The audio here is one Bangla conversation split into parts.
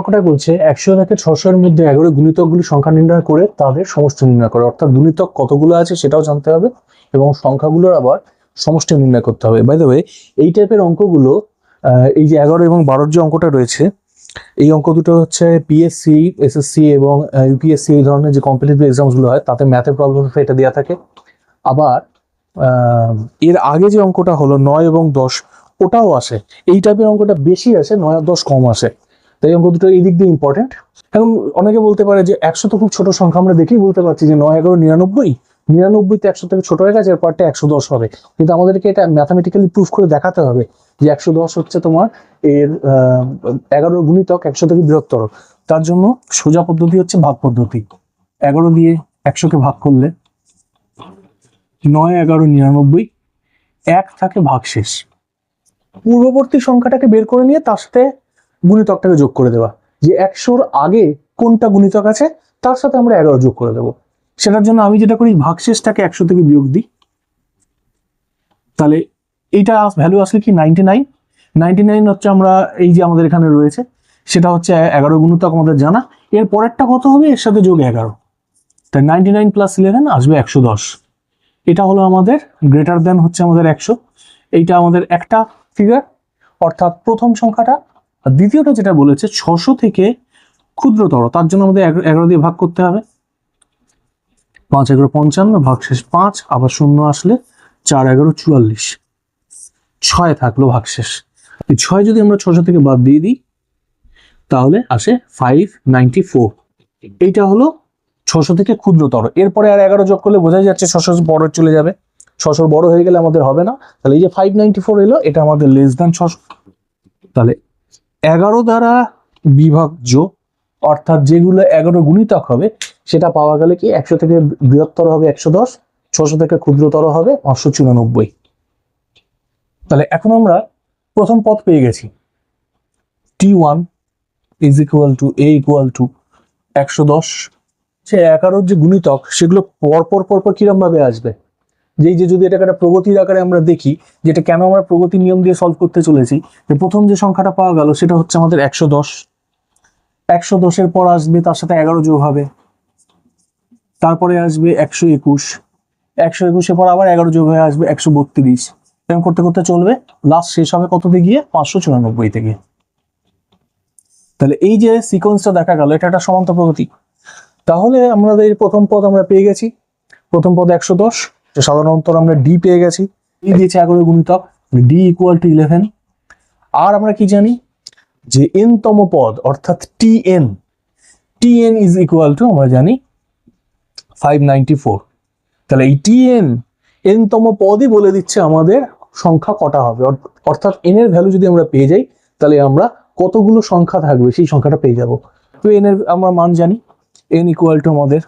অঙ্কটা বলছে, একশো থেকে ছশো এর মধ্যে এগারো গুণিতকগুলি সংখ্যা নির্ণয় করে তাদের সমষ্টি নির্ণয় করে। অর্থাৎ গুণিতক কতগুলো আছে সেটাও জানতে হবে এবং সংখ্যাগুলোর আবার সমষ্টি নির্ণয় করতে হবে। বাই ওয়ে এই টাইপের অঙ্কগুলো এই যে এগারো এবং বারোর যে অঙ্কটা রয়েছে, এই অঙ্ক দুটো হচ্ছে পিএসসি এসএসসি এবং ইউপিএসসি এই ধরনের যে কম্পিটিটিভ এক্সামসগুলো হয়, তাতে ম্যাথের প্রবলেম এটা দেওয়া থাকে। আবার এর আগে যে অঙ্কটা হলো নয় এবং দশ, ওটাও আসে। এই টাইপের অঙ্কটা বেশি আসে, নয় আর দশ কম আসে। তাই অঙ্ক দুটো এই দিক দিয়ে ইম্পর্টেন্ট এখন অনেকে বলতে পারে যে একশো তো খুব ছোট সংখ্যা, আমরা দেখেই বলতে পারছি যে নয়, এগারো, নিরানব্বই। নিরানব্বই তো একশো থেকে ছোট হয়ে গেছে এর পরটা একশো দশ হবে। কিন্তু আমাদেরকে এটা ম্যাথামেটিক্যালি প্রুফ করে দেখাতে হবে যে একশো দশ হচ্ছে তোমার এর এগারো গুণিতক একশো থেকে বৃহত্তর। তার জন্য সোজা পদ্ধতি হচ্ছে ভাগ পদ্ধতি। এগারো দিয়ে একশোকে ভাগ করলে নয়, এগারো, নিরানব্বই, এক থাকে ভাগশেষ। পূর্ববর্তী সংখ্যাটাকে বের করে নিয়ে তার সাথে গুণিতকটাকে যোগ করে দেওয়া। যে একশোর আগে কোনটা গুণিতক আছে, তার সাথে আমরা এগারো যোগ করে দেবো। সেটার জন্য আমি যেটা করি, ভাগশেষটাকে একশো থেকে বিয়োগ দিই। তাহলে এইটা ভ্যালু আসলে কি? নাইনটি নাইন নাইনটি নাইন হচ্ছে আমরা এই যে আমাদের এখানে রয়েছে, সেটা হচ্ছে এগারো গুণিতক আমাদের জানা। এর পরেরটা কত হবে? এর সাথে যোগ এগারো। তাই নাইনটি নাইন প্লাস ইলেভেন আসবে একশো দশ। এটা হলো আমাদের গ্রেটার দেন হচ্ছে আমাদের একশো। এইটা আমাদের একটা ফিগার অর্থাৎ প্রথম সংখ্যাটা আর দ্বিতীয়টা যেটা বলেছে, ছশো থেকে ক্ষুদ্রতর, তার জন্য আমাদের এগারো- দিয়ে ভাগ করতে হবে। পাঁচ এগারো পঞ্চান্ন, ভাগ শেষ পাঁচ, আবার শূন্য আসলে চার এগারো চুয়াল্লিশ। ছয় থাকল ভাগশেষ এই ছয় যদি আমরা ছশো থেকে বাদ দিয়ে দিই, তাহলে আসে ফাইভ নাইনটি ফোর এইটা হলো ছশো থেকে ক্ষুদ্রতর। এরপরে আর এগারো যোগ করলে বোঝাই যাচ্ছে ছশো বড় চলে যাবে। ছশোর বড় হয়ে গেলে আমাদের হবে না। তাহলে এই যে ফাইভ নাইনটি ফোর এলো, এটা আমাদের লেস দ্যান ছশো। তাহলে এগারো দ্বারা বিভাজ্য অর্থাৎ যেগুলো এগারো গুণিতক হবে, সেটা পাওয়া গেলে কি একশো থেকে বৃহত্তর হবে একশো দশ, ছশো থেকে ক্ষুদ্রতর হবে পাঁচশো চুরানব্বই। তাহলে এখন আমরা প্রথম পদ পেয়ে গেছি। T one is equal to A equal to একশো দশ। সে এগারোর যে গুণিতক, সেগুলো পরপর পরপর পর পর কিরম ভাবে আসবে? যেই যে যদি এটাকে একটা প্রগতির আকারে আমরা দেখি, যেটা কেন আমরা প্রগতি নিয়ম দিয়ে সলভ করতে চলেছি, যে প্রথম যে সংখ্যাটা পাওয়া গেল সেটা হচ্ছে আমাদের একশো দশ। একশো দশের পর আসবে তার সাথে এগারো যোগ হবে। তারপরে আসবে একশো একুশ। একশো একুশের পর আবার এগারো যোগ হয়ে আসবে একশো বত্রিশ। এরকম করতে করতে চলবে। লাস্ট শেষ হবে কততে গিয়ে? পাঁচশো চুরানব্বই থেকে তাহলে এই যে সিকোয়েন্সটা দেখা গেল, এটা একটা সমান্ত প্রগতি। তাহলে আমাদের প্রথম পদ আমরা পেয়ে গেছি। প্রথম পদ একশো দশ। সাধারণত আমরা ডি পেয়ে গেছি। ডি দিয়েছে এগারো গুণিতক ডি ইকুয়াল টু ইলেভেন আর আমরা কি জানি? যে এন তম পদ, অর্থাৎ T N T N is equal to আমরা জানি ফাইভ নাইনটি ফোর তাহলে এই টি এন এন তম পদই বলে দিচ্ছে আমাদের সংখ্যা কটা হবে। অর- অর্থাৎ এন এর ভ্যালু যদি আমরা পেয়ে যাই, তাহলে আমরা কতগুলো সংখ্যা থাকবে? সেই সংখ্যাটা পেয়ে যাব। তো এন এর আমরা মান জানি। এন ইকুয়াল টু আমাদের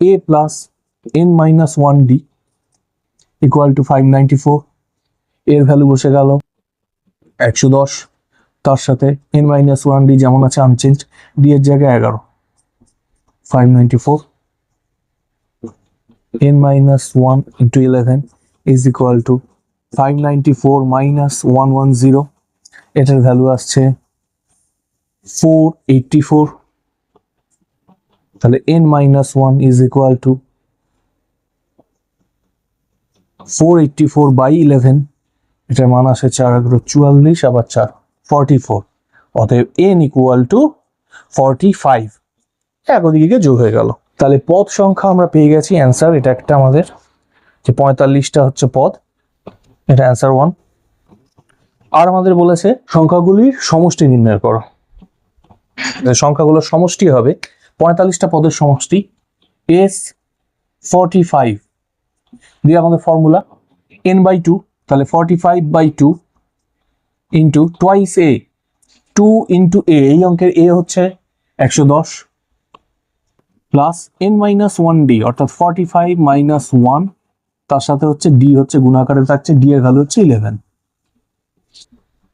A plus N minus one D equal to five ninety four এর ভ্যালু বসে গেল একশো দশ। তার সাথে এন মাইনাস ওয়ান ডি যেমন আছে আনচেঞ্জ ডি এর জায়গায় এগারো। Five ninety four n minus 1 into 11 is equal to 594 minus 110 এটার ভ্যালু আসছে 484 তাহলে n minus 1 is equal to 484 by 11 এটার মান আসে চার এগারো চুয়াল্লিশ, আবার চার ফর্টি ফোর। অতএব n equal to 45 এক ওদিকে যোগ হয়ে গেল। তাহলে পদ সংখ্যা আমরা পেয়ে গেছি অ্যান্সার এটা একটা আমাদের। যে পঁয়তাল্লিশটা হচ্ছে পদ, এটা অ্যান্সার ওয়ান আর আমাদের বলেছে, সংখ্যাগুলির সমষ্টি নির্ণয় করো। সংখ্যাগুলোর সমষ্টি হবে, পঁয়তাল্লিশটা পদের সমষ্টি এস ফর্টি ফাইভ দিয়ে আমাদের ফর্মুলা এন বাই টু তাহলে forty five by two into twice A two into A এই অঙ্কের এ হচ্ছে একশো দশ plus N minus one D অর্থাৎ ফর্টি ফাইভ মাইনাস ওয়ান তার সাথে হচ্ছে ডি হচ্ছে গুণাকারে থাকছে ডি এর ভ্যালু হচ্ছে eleven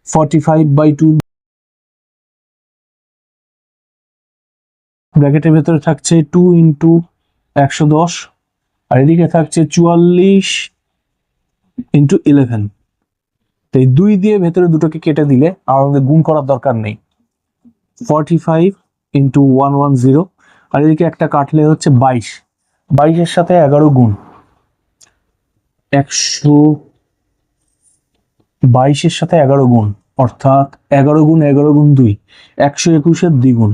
forty five by two ব্র্যাকেটের ভেতরে থাকছে টু ইন্টু একশো দশ আর এদিকে থাকছে চুয়াল্লিশ ইন্টু ইলেভেন তো এই দুই দিয়ে ভেতরে দুটোকে কেটে দিলে আর আমাদের গুণ করার দরকার নেই। Forty five into one one zero আর এদিকে একটা কাটলে হচ্ছে বাইশ। বাইশের সাথে এগারো গুণ। একশো বাইশের সাথে এগারো গুণ। অর্থাৎ এগারো গুণ এগারো গুণ দুই। একশো একুশের দ্বিগুণ।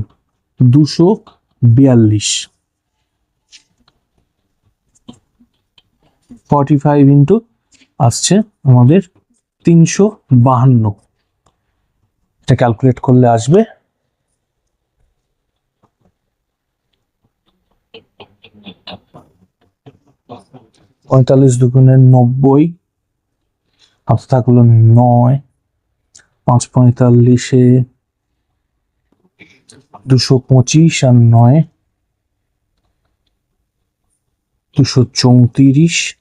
দুশো বিয়াল্লিশ। ফর্টি ফাইভ ইন্টু আসছে আমাদের তিনশো বাহান্ন। এটা ক্যালকুলেট করলে আসবে। পঁয়তাল্লিশ দুগুণে নব্বই হাতে থাকল নয়। পাঁচ পঁয়তাল্লিশে দুশো পঁচিশ আর নয়। দুশো চৌত্রিশ।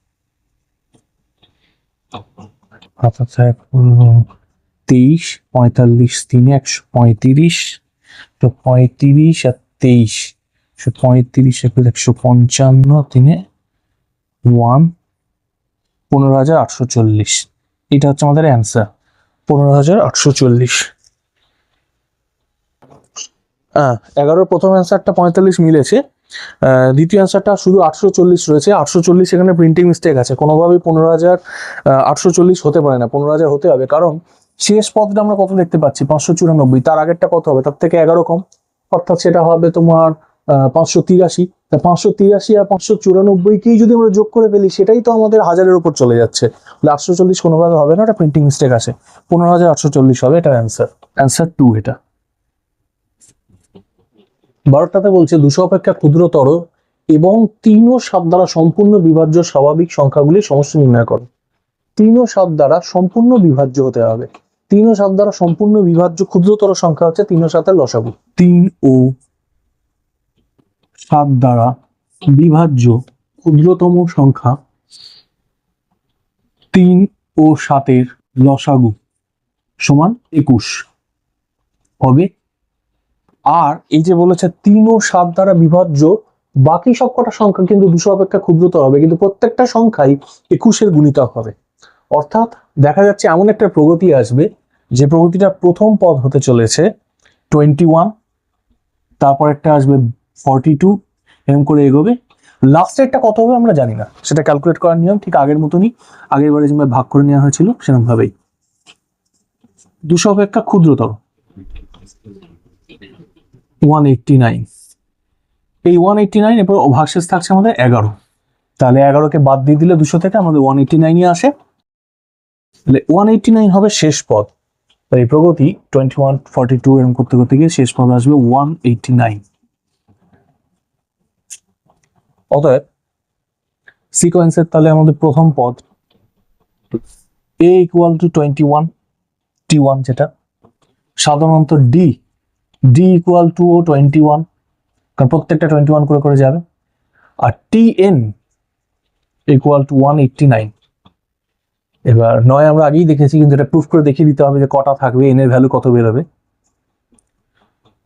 থাকল তেইশ পঁয়তাল্লিশ তিনে, একশো পঁয়ত্রিশ তো পঁয়ত্রিশ আর তেইশ। একশো পঁয়ত্রিশ একুশ, একশো পঞ্চান্ন তিনে ওয়ান, পনেরো হাজার আটশো চল্লিশ। এটা হচ্ছে আমাদের অ্যান্সার পনেরো হাজার আটশো চল্লিশ। হ্যাঁ এগারোর প্রথম অ্যান্সারটা পঁয়তাল্লিশ মিলেছে। দ্বিতীয় অ্যান্সারটা শুধু আটশো চল্লিশ রয়েছে। আটশো চল্লিশ এখানে প্রিন্টিং মিস্টেক আছে। কোনোভাবেই পনেরো হাজার আটশো চল্লিশ হতে পারে না। পনেরো হাজার হতে হবে। কারণ শেষ পদটা আমরা কত দেখতে পাচ্ছি? পাঁচশো চুরানব্বই। তার আগেরটা কত হবে? তার থেকে এগারো কম। অর্থাৎ সেটা হবে তোমার পাঁচশো তিরাশি। তা পাঁচশো তিরাশি আর পাঁচশো চুরানব্বইকেই যদি আমরা যোগ করে ফেলি, সেটাই তো আমাদের হাজারের উপর চলে যাচ্ছে। আটশো চল্লিশ কোনোভাবে হবে না? এটা প্রিন্টিং মিস্টেক আছে। পনেরো হাজার আটশো চল্লিশ হবে, এটা অ্যান্সার অ্যান্সার টু এটা। বারোটাতে বলছে, দুশো অপেক্ষা ক্ষুদ্রতর এবং তিন ও সাত দ্বারা সম্পূর্ণ বিভাজ্য স্বাভাবিক সংখ্যাগুলির সমস্ত নির্ণয় করো। তিন ও সাত দ্বারা সম্পূর্ণ বিভাজ্য হতে হবে। তিন ও সাত দ্বারা সম্পূর্ণ বিভাজ্য ক্ষুদ্রতর সংখ্যা হচ্ছে তিন ও সাতের লসাগু। তিন ও সাত দ্বারা বিভাজ্য ক্ষুদ্রতম সংখ্যা তিন ও সাতের লসাগু সমান একুশ। হবে আর এই যে বলেছে তিন ও সাত দ্বারা বিভাজ্য বাকি সবকটা সংখ্যা কিন্তু দুশো অপেক্ষা ক্ষুদ্রতর হবে, কিন্তু প্রত্যেকটা সংখ্যাই একুশের গুণিতক হবে। অর্থাৎ দেখা যাচ্ছে এমন একটা প্রগতি আসবে, যে প্রগতিটা প্রথম পদ হতে চলেছে টোয়েন্টি ওয়ান, তারপর একটা আসবে ফর্টি টু, এরকম করে এগোবে। লাস্টেরটা কত হবে আমরা জানি না, সেটা ক্যালকুলেট করার নিয়ম ঠিক আগের মতনই, আগের বারে যেভাবে ভাগ করে নেওয়া হয়েছিল সেরকম ভাবেই দুশো অপেক্ষা ক্ষুদ্রতর। ওয়ান এইটটি নাইন এই ওয়ান এইটটি নাইন এরপর ভাগশেষ থাকছে আমাদের এগারো। তাহলে এগারোকে বাদ দিয়ে দিলে দুশো থেকে আমাদের ওয়ান এইটটি নাইনই আসে। তাহলে ওয়ান এইটটি নাইন হবে শেষ পদ। তাই প্রগতি টোয়েন্টি ওয়ান ফর্টি টু এরকম করতে করতে গিয়ে শেষ পদ আসবে ওয়ান এইটটি নাইন অতএব সিকোয়েন্সের তাহলে আমাদের প্রথম পদ। A equal to twenty one T one যেটা। সাধারণত ডি ডি ইকুয়াল টু ও টোয়েন্টি ওয়ান কারণ প্রত্যেকটা টোয়েন্টি ওয়ান করে করে যাবে। আর T N equal to one eighty nine এবার নয় আমরা আগেই দেখেছি, কিন্তু এটা প্রুফ করে দেখিয়ে দিতে হবে যে কটা থাকবে এন এর ভ্যালু কত বেরোবে।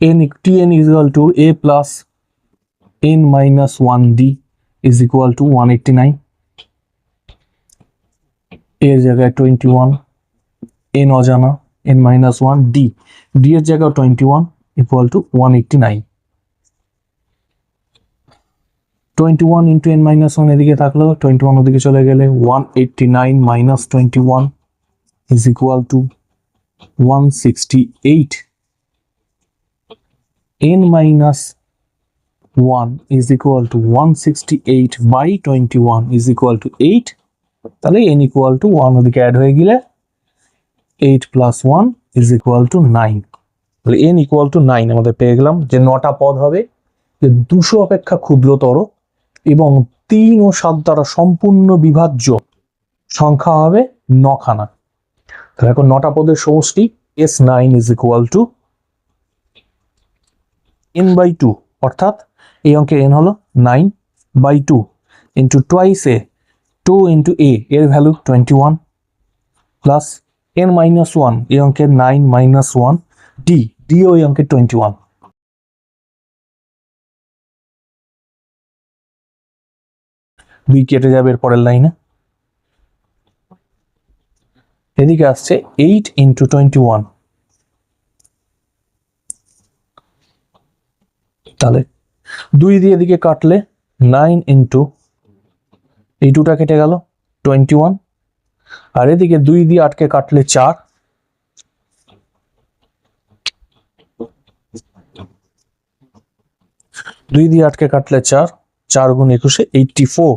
N T N equal to A plus N minus one D is equal to one eighty nine এর জায়গায় টোয়েন্টি ওয়ান এন অজানা N minus one D D এর জায়গায় twenty one eighty nine twenty one into N minus one এদিকে থাকল টোয়েন্টি ওয়ান ওদিকে চলে গেলে one eighty nine minus twenty one is equal to one sixty eight N minus one is equal to one sixty eight by twenty one is equal to eight তাহলে এন ইকুয়াল টু ওয়ান ওদিকে অ্যাড হয়ে গেলে eight plus one is equal to nine তাহলে এন ইকুয়াল টু নাইন আমাদের পেয়ে গেলাম, যে নটা পদ হবে, যে দুশো অপেক্ষা ক্ষুদ্রতর এবং তিন ও সাত দ্বারা সম্পূর্ণ বিভাজ্য সংখ্যা হবে নখানা। তাহলে এখন নটা পদের সমষ্টি S nine is equal to N by two অর্থাৎ এই অঙ্কের এন হলো nine by two into twice A two into A এর value twenty one plus N minus one এই অঙ্কের nine minus one D D ও এই টোয়েন্টি ওয়ান দুই কেটে যাবে এর পরের লাইনে। এদিকে আসছে এইট ইন্টু টোয়েন্টি ওয়ান তাহলে দুই দিয়ে এদিকে কাটলে নাইন ইন্টু এই দুটা কেটে গেল টোয়েন্টি ওয়ান আর এদিকে দুই দিয়ে আটকে কাটলে চার। দুই দিয়ে আটকে কাটলে চার চার গুণ একুশে eighty four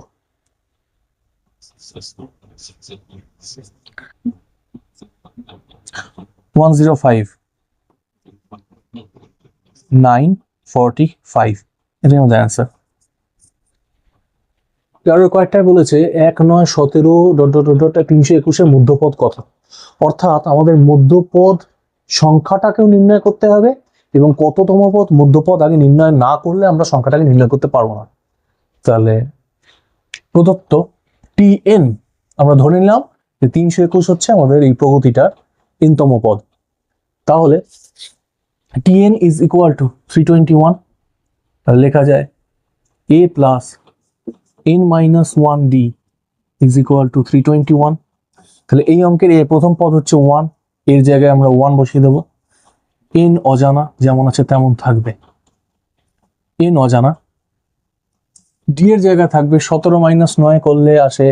one zero five nine forty five এটাই আমাদের অ্যান্সার আরও কয়েকটায় বলেছে, এক, নয়, সতেরো, ডট ডট তিনশো একুশের মধ্যপদ কত? অর্থাৎ আমাদের মধ্যপদ সংখ্যাটাকেও নির্ণয় করতে হবে এবং কততম পদ মধ্যপদ আগে নির্ণয় না করলে আমরা সংখ্যাটাকে নির্ণয় করতে পারব না। তাহলে প্রদত্ত টি এন আমরা ধরে নিলাম যে তিনশো একুশ হচ্ছে আমাদের এই প্রগতিটার এনতম পদ। তাহলে T N is equal to three twenty one লেখা যায় A plus N minus one D is equal to three twenty one তাহলে এই অঙ্কের এ প্রথম পদ হচ্ছে ওয়ানের জায়গায় আমরা ওয়ান বসিয়ে দেবো। এন অজানা যেমন আছে তেমন থাকবে। এন অজানা। ডি এর জায়গায় থাকবে সতেরো মাইনাস নয় করলে আসে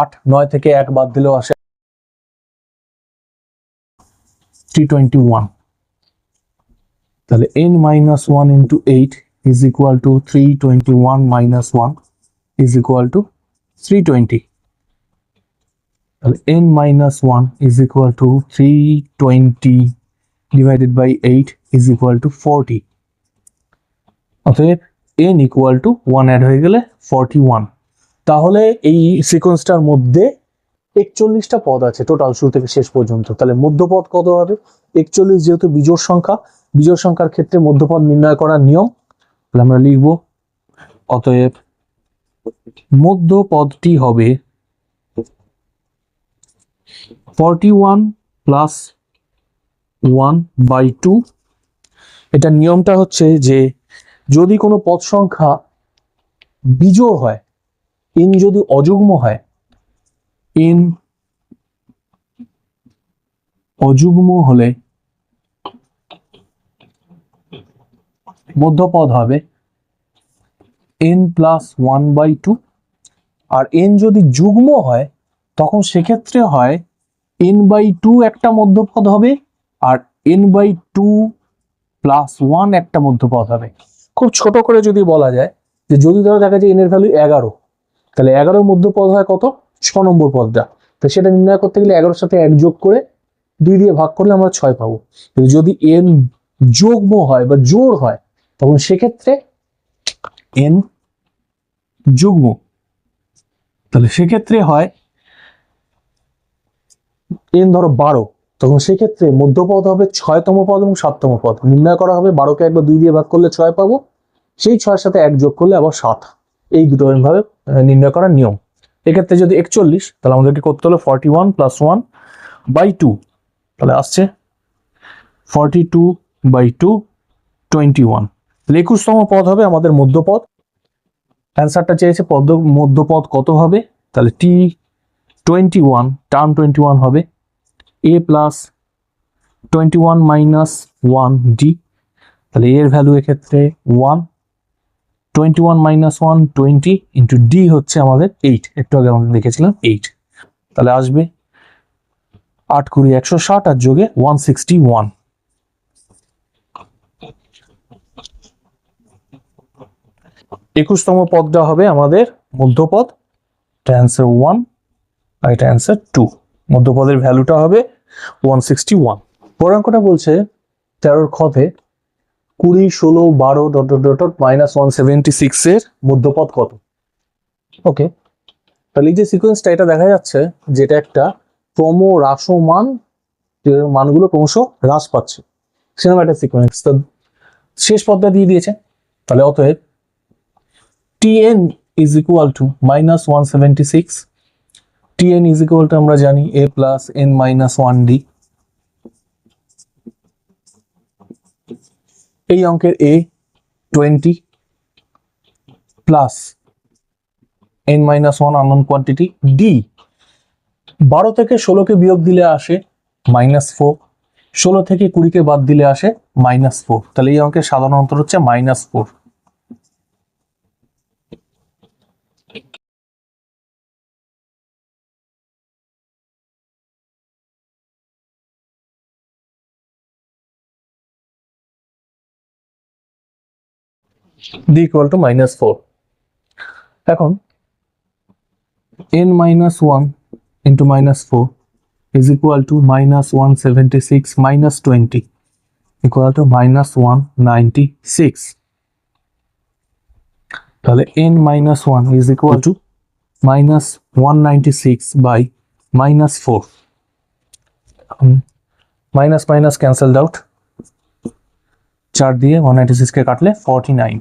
আট, নয় থেকে এক বাদ দিলেও আসে থ্রি টোয়েন্টি ওয়ান তাহলে N minus one into eight is equal to three twenty one minus one is equal to three twenty তাহলে N minus one is equal to three twenty divided by eight is equal to forty অতএব N equal to one add হয়ে গেলে ফর্টি ওয়ান তাহলে এই সিকোয়েন্সটার মধ্যে একচল্লিশটা পদ আছে টোটাল শুরু থেকে শেষ পর্যন্ত। তাহলে মধ্যপদ কত হবে? একচল্লিশ যেহেতু বিজোড় সংখ্যা, বিজোড় সংখ্যার ক্ষেত্রে মধ্যপদ নির্ণয় করার নিয়ম, তাহলে আমরা লিখব, অতএব মধ্যপদটি হবে forty one plus one by two. এটার নিয়মটা হচ্ছে যে, যদি কোনো পদ সংখ্যা বিজোড় হয় ইন যদি অযুগ্ম হয় ইন অযুগ্ম হলে মধ্যপদ হবে N plus one by two R N যদি যুগ্ম হয়, তখন সেক্ষেত্রে হয় এন বাই টু একটা মধ্যপদ হবে। আর N by two plus one একটা মধ্যপদ হবে। খুব ছোট করে যদি বলা যায়, যে যদি ধরো দেখা যায় এন এর ভ্যালু এগারো, তাহলে এগারোর মধ্যপদ হয় কত? ছ নম্বর পদটা। তো সেটা নির্ণয় করতে গেলে এগারোর সাথে এক যোগ করে দুই দিয়ে ভাগ করলে আমরা ছয় পাবো। কিন্তু যদি এন যোগ্ম হয় বা জোর হয়, তখন সেক্ষেত্রে এন যুগ্ম। তাহলে সেক্ষেত্রে হয় এন ধরো বারো। তখন সেক্ষেত্রে মধ্যপদ হবে ছয়তম পদ এবং সাততম পদ। নির্ণয় করা হবে বারোকে একবার দুই দিয়ে ভাগ করলে ছয় পাবো। সেই ছয়ের সাথে এক যোগ করলে আবার সাত। এই দুটো ভাবে নির্ণয় করার নিয়ম। এক্ষেত্রে যদি একচল্লিশ, তাহলে আমাদেরকে করতে হলো forty one plus one by two তাহলে আসছে forty two by two twenty one তাহলে একুশতম পদ হবে আমাদের মধ্যপদ। অ্যান্সারটা চেয়েছে পদ, মধ্যপদ কত হবে? তাহলে T twenty one term twenty one হবে। A plus twenty one minus one D তাহলে এর ভ্যালু এক্ষেত্রে one twenty one minus one twenty into D হচ্ছে আমাদের এইট একটু আগে আমাদের দেখেছিলাম এইট তাহলে আসবে আট কুড়ি একশো ষাট আর যোগে ওয়ান সিক্সটি ওয়ান একুশতম পদটা হবে আমাদের মধ্যপদ এটা অ্যান্সার ওয়ান আর এটা অ্যান্সার টু মধ্যপদের ভ্যালুটা হবে ওয়ান সিক্সটি ওয়ান পরাঙ্কটা বলছে, তেরোর খতে কুড়ি, ষোলো, বারো, dot dot dot minus one seventy সিক্সের মধ্যপদ কত? ওকে তাহলে এই যে সিকোয়েন্সটা এটা দেখা যাচ্ছে যেটা একটা ক্রম হ্রাসমান মানগুলো ক্রমশ হ্রাস পাচ্ছে। সেরকম একটা সিকোয়েন্স তো শেষ পদটা দিয়ে দিয়েছে। তাহলে অতএব tn is equal to minus 176 tn is equal to আমরা জানি a plus n minus 1d এই অঙ্কের a 20 plus n minus one unknown quantity d বারো থেকে ষোলোকে বিয়োগ দিলে আসে মাইনাস ফোর ষোলো থেকে কুড়িকে বাদ দিলে আসে মাইনাস ফোর তাহলে এই অঙ্কের সাধারণ অন্তর হচ্ছে minus four d equal to minus 4 এখন n minus 1 into minus 4 is equal to minus 176 minus 20 equal to minus 196 তাহলে n minus 1 is equal to minus 196 by minus 4 minus minus cancelled out চার দিয়ে ওয়ান নাইনটি সিক্সকে কাটলে forty nine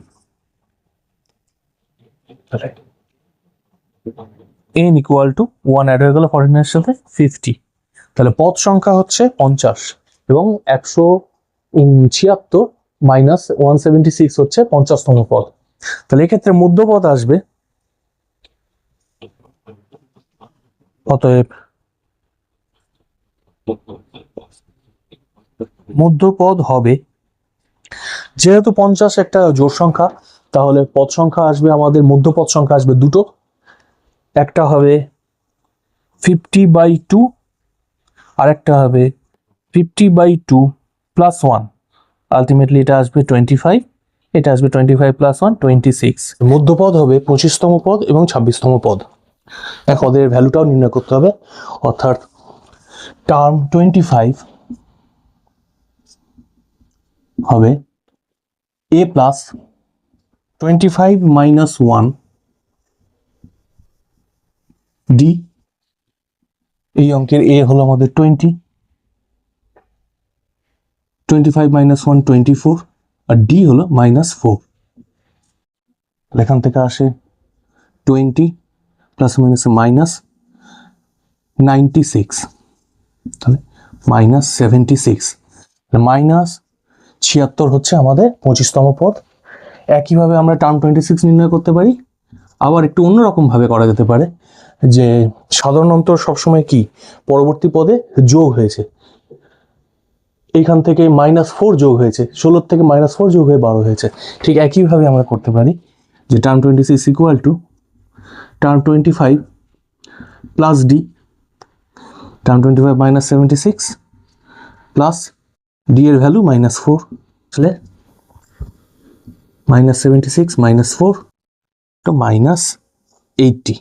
N equal to one add হয়ে গেল ফর্টি নাইনের সাথে ফিফটি তাহলে পদ সংখ্যা হচ্ছে পঞ্চাশ এবং একশো ছিয়াত্তর মাইনাস ওয়ান সেভেন্টি সিক্স হচ্ছে পঞ্চাশতম পদ। তাহলে এক্ষেত্রে মধ্যপদ আসবে। অতএব মধ্যপদ হবে। যেহেতু পঞ্চাশ একটা জোড় সংখ্যা তাহলে পদ সংখ্যা আসবে, আমাদের মধ্যপদ সংখ্যা আসবে দুটো। একটা হবে ফিফটি বাই টু আর একটা হবে fifty by two plus one ultimately এটা আসবে টোয়েন্টি ফাইভ এটা আসবে twenty five plus one twenty six মধ্যপদ হবে পঁচিশতম পদ এবং ছাব্বিশতম পদ। এক পদের ভ্যালুটাও নির্ণয় করতে হবে। অর্থাৎ টার্ম টোয়েন্টি ফাইভ হবে A plus twenty five minus one D এই অঙ্কের এ হলো আমাদের twenty twenty five minus one twenty four আর ডি হলো মাইনাস ফোর এখান থেকে আসে twenty plus minus minus ninety six তাহলে মাইনাস সেভেন্টি সিক্স মাইনাস ছিয়াত্তর হচ্ছে আমাদের পঁচিশতম পদ। একইভাবে আমরা টার্ম টোয়েন্টি সিক্স নির্ণয় করতে পারি। আবার একটু অন্যরকমভাবে করা যেতে পারে যে সাধারণ অন্তর সবসময় কি? পরবর্তী পদে যোগ হয়েছে। এইখান থেকে মাইনাস ফোর যোগ হয়েছে। ষোলোর থেকে মাইনাস ফোর যোগ হয়ে বারো হয়েছে। ঠিক একইভাবে আমরা করতে পারি যে term twenty six equal to term twenty five plus D term twenty five minus seventy six plus D এর ভ্যালু মাইনাস ফোর তাহলে minus seventy six, minus four, তো মাইনাস এইটটি।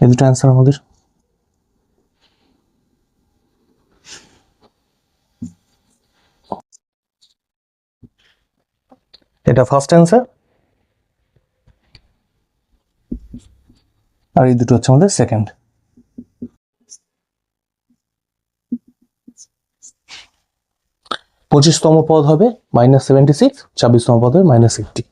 এই দুটো অ্যান্সার আমাদের। এটা ফার্স্ট অ্যান্সার আর এই দুটো হচ্ছে আমাদের সেকেন্ড পঁচিশতম পদ হবে মাইনাস সেভেন্টি সিক্স ছাব্বিশতম পদ হবে মাইনাস এইটটি